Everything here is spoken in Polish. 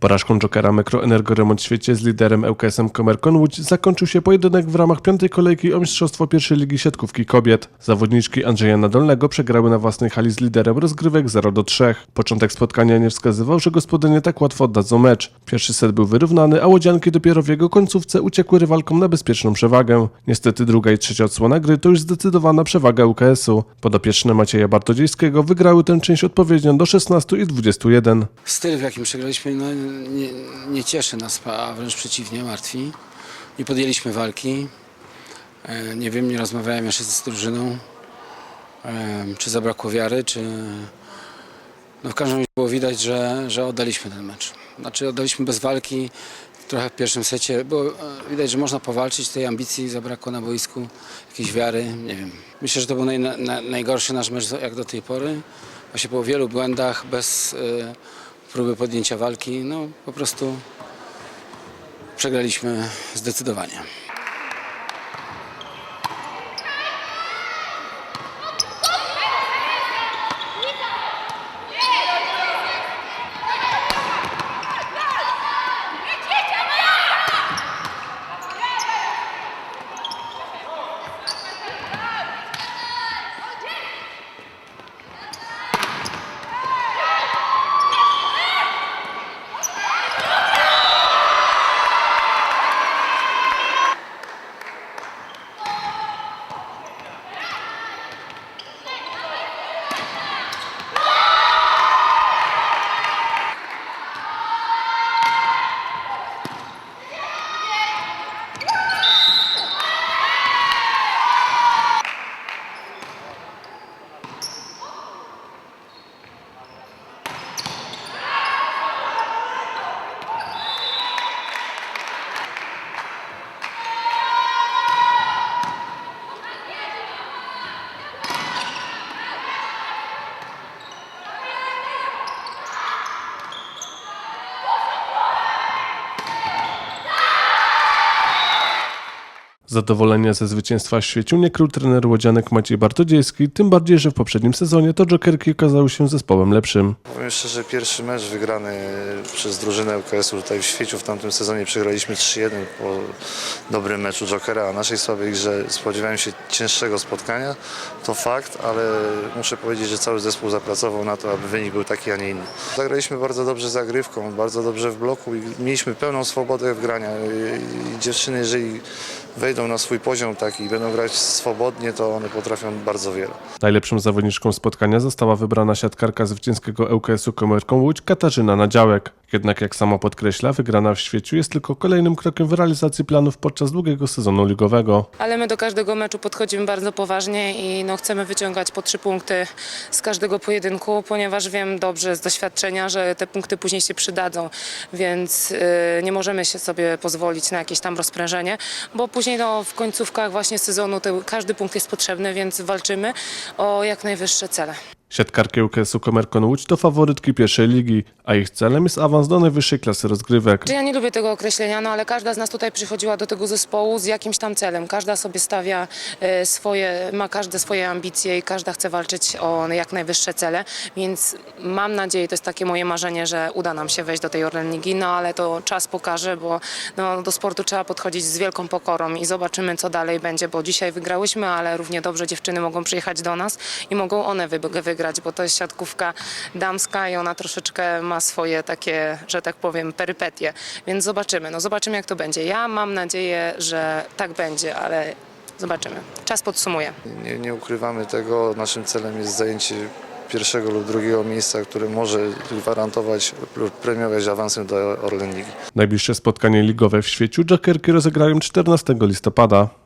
Porażką Jokera Mekro Energoremont w świecie z liderem ŁKS-em Komerkon Łódź zakończył się pojedynek w ramach piątej kolejki o Mistrzostwo pierwszej Ligi Siatkówki Kobiet. Zawodniczki Andrzeja Nadolnego przegrały na własnej hali z liderem rozgrywek 0 do 3. Początek spotkania nie wskazywał, że gospodynie tak łatwo oddadzą mecz. Pierwszy set był wyrównany, a łodzianki dopiero w jego końcówce uciekły rywalkom na bezpieczną przewagę. Niestety druga i trzecia odsłona gry to już zdecydowana przewaga УКS-u. Podopieczne Macieja Bartodziejskiego wygrały tę część odpowiednio do 16 i 21. Styl, w jakim przegraliśmy, no, nie, nie cieszy nas, a wręcz przeciwnie, martwi. Nie podjęliśmy walki. E, Nie wiem, nie rozmawiałem jeszcze z drużyną, e, czy zabrakło wiary, czy... No w każdym razie było widać, że, że oddaliśmy ten mecz. Znaczy oddaliśmy bez walki, trochę w pierwszym secie. Było e, widać, że można powalczyć, tej ambicji zabrakło na boisku, jakiejś wiary, nie wiem. Myślę, że to był naj, na, najgorszy nasz mecz jak do tej pory. Właśnie po wielu błędach, bez e, próby podjęcia walki, no po prostu przegraliśmy zdecydowanie. Zadowolenia ze zwycięstwa świecił nie krył trener łodzianek Maciej Bartodziejski, tym bardziej, że w poprzednim sezonie to Jokerki okazały się zespołem lepszym. Powiem szczerze, pierwszy mecz wygrany przez drużynę UKS-u tutaj w Świeciu w tamtym sezonie przegraliśmy 3-1 po dobrym meczu Jokera, a naszej słabej grze spodziewałem się cięższego spotkania. To fakt, ale muszę powiedzieć, że cały zespół zapracował na to, aby wynik był taki, a nie inny. Zagraliśmy bardzo dobrze zagrywką, bardzo dobrze w bloku i mieliśmy pełną swobodę w grania. I dziewczyny, jeżeli wejdą na swój poziom taki i będą grać swobodnie, to one potrafią bardzo wiele. Najlepszą zawodniczką spotkania została wybrana siatkarka zwycięskiego ŁKS-u Komerką Łódź Katarzyna Nadziałek. Jednak jak sama podkreśla, wygrana w świeciu jest tylko kolejnym krokiem w realizacji planów podczas długiego sezonu ligowego. Ale my do każdego meczu podchodzimy bardzo poważnie i no, chcemy wyciągać po trzy punkty z każdego pojedynku, ponieważ wiem dobrze z doświadczenia, że te punkty później się przydadzą, więc y, nie możemy się sobie pozwolić na jakieś tam rozprężenie, bo później no, w końcówkach właśnie sezonu to każdy punkt jest potrzebny, więc walczymy o jak najwyższe cele. Siatkarki ŁKS-u Komerkon Łódź to faworytki pierwszej ligi, a ich celem jest awans do najwyższej klasy rozgrywek. Ja nie lubię tego określenia, no ale każda z nas tutaj przychodziła do tego zespołu z jakimś tam celem. Każda sobie stawia e, swoje, ma każde swoje ambicje i każda chce walczyć o jak najwyższe cele, więc mam nadzieję, to jest takie moje marzenie, że uda nam się wejść do tej Orlen Ligi, no ale to czas pokaże, bo no, do sportu trzeba podchodzić z wielką pokorą i zobaczymy, co dalej będzie, bo dzisiaj wygrałyśmy, ale równie dobrze dziewczyny mogą przyjechać do nas i mogą one wy, wygrać, bo to jest siatkówka damska i ona troszeczkę ma swoje takie, że tak powiem, perypetie, więc zobaczymy, no zobaczymy jak to będzie. Ja mam nadzieję, że tak będzie, ale zobaczymy. Czas podsumuje. Nie, nie ukrywamy tego, naszym celem jest zajęcie pierwszego lub drugiego miejsca, które może gwarantować lub premiować awansem do Orlen Ligi. Najbliższe spotkanie ligowe w świeciu Jokerki rozegrają 14 listopada.